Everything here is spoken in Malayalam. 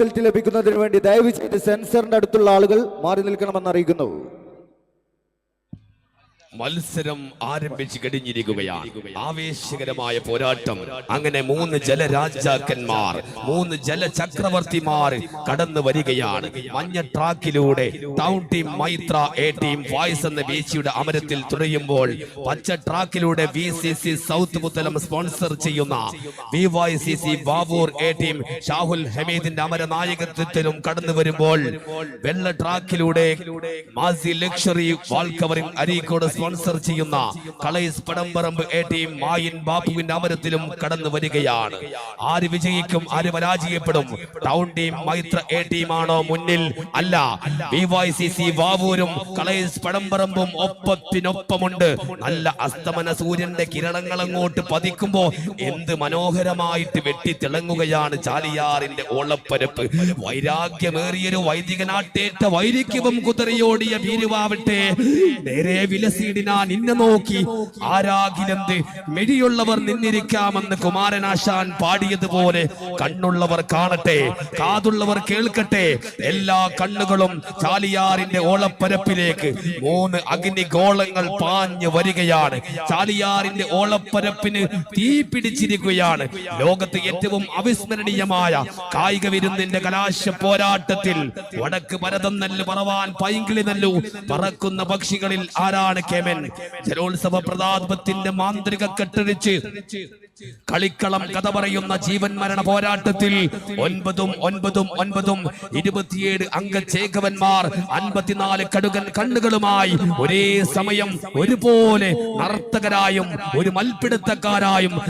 റിസൾട്ട് ലഭിക്കുന്നതിന് വേണ്ടി ദയവ് ചെയ്ത് സെൻസറിന്റെ അടുത്തുള്ള ആളുകൾ മാറി നിൽക്കണമെന്ന് അറിയിക്കുന്നു. മത്സരം ആരംഭിച്ചു കഴിഞ്ഞിരിക്കുകയാണ്. ആവേശകരമായ പോരാട്ടം. അങ്ങനെ മൂന്ന് ജലരാജാക്കന്മാർ മൂന്ന് ജലചക്രവർത്തിമാർ കടന്നു വരികയാണ്. മഞ്ഞ ട്രാക്കിലൂടെ town team Maithra A team voice എന്ന വീഴ്ചയുടെ അമരത്തിൽ തുഴയുമ്പോൾ പച്ച ട്രാക്കിലൂടെ V C C south Puthalam sponsor ചെയ്യുന്ന V Y C C Babur A team Shahul ഹമീദിന്റെ അമരനായകത്വത്തിലും കടന്നു വരുമ്പോൾ വെള്ള ട്രാക്കിലൂടെ Masi luxury wall covering Areekode sponsor ചെയ്യുന്ന colours Padamparamb A team Mayin ബാപ്പുവിന്റെ അമരത്തിലും കടന്നു വരികയാണ്. ആര് വിജയിക്കും ആര് പരാജയപ്പെടും ടൗൺ ടീം മൈത്ര എ ടീമാണോ മുന്നിൽ അല്ല. ബി വൈ സി സി വാവൂരും കളൈസ് പടംപറമ്പും ഒപ്പത്തിനൊപ്പമുണ്ട്. നല്ല അസ്തമന സൂര്യന്റെ കിരണങ്ങൾ അങ്ങോട്ട് പതിക്കുമ്പോ എന്ത് മനോഹരമായിട്ട് വെട്ടിത്തിളങ്ങുകയാണ് ചാലിയാറിന്റെ ഓളപ്പരപ്പ്. വൈരാഗ്യമേറിയൊരു വൈദികനാട്ടേറ്റ വൈരിക്യവും കുതിരയോടിയ ഭീരുവാവട്ടെ. നേരെ വിലസീടിനാ നിന്നെ നോക്കി. ആരാകിലെന്ത്? മെഴിയുള്ളവർ നിന്നിരിക്കാമെന്ന് കുമാരനാശാൻ പാടിയതുപോലെ കണ്ണുള്ളവർ കാണട്ടെ കാതുള്ളവർ കേൾക്കട്ടെ. എല്ലാ കണ്ണുകളും ചാലിയാറിന്റെ ഓളപ്പരപ്പിലേക്ക്. മൂന്ന് അഗ്നിഗോളങ്ങൾ പാഞ്ഞു വരികയാണ്. ചാലിയാറിന്റെ ഓളപ്പരപ്പിന് തീ പിടിച്ചിരിക്കുകയാണ്. ലോകത്ത് ഏറ്റവും അവിസ്മരണീയമായ കായിക വിരുന്നിന്റെ കലാശ പോരാട്ടത്തിൽ വടക്ക് ഭരതം നെല്ല് പറവാൻ പൈങ്കിളി നെല്ലു പറക്കുന്ന പക്ഷികളിൽ ആരാണ് കേമൻ. ജലോത്സവ പ്രതാപത്തിന്റെ മാന്ത്രിക കെട്ടഴിച്ച് കളിക്കളം കഥ പറയുന്ന ജീവൻ മരണ പോരാട്ടത്തിൽ ഒൻപതും ഒൻപതും ഒൻപതും ഇരുപത്തിയേഴ് അംഗചേകവന്മാർ അൻപത്തിനാല് കടുകൻ കണ്ണുകളുമായി ഒരേ സമയം ഒരുപോലെ നർത്തകരായും ഒരു മൽപ്പിടുത്തക്കാരായും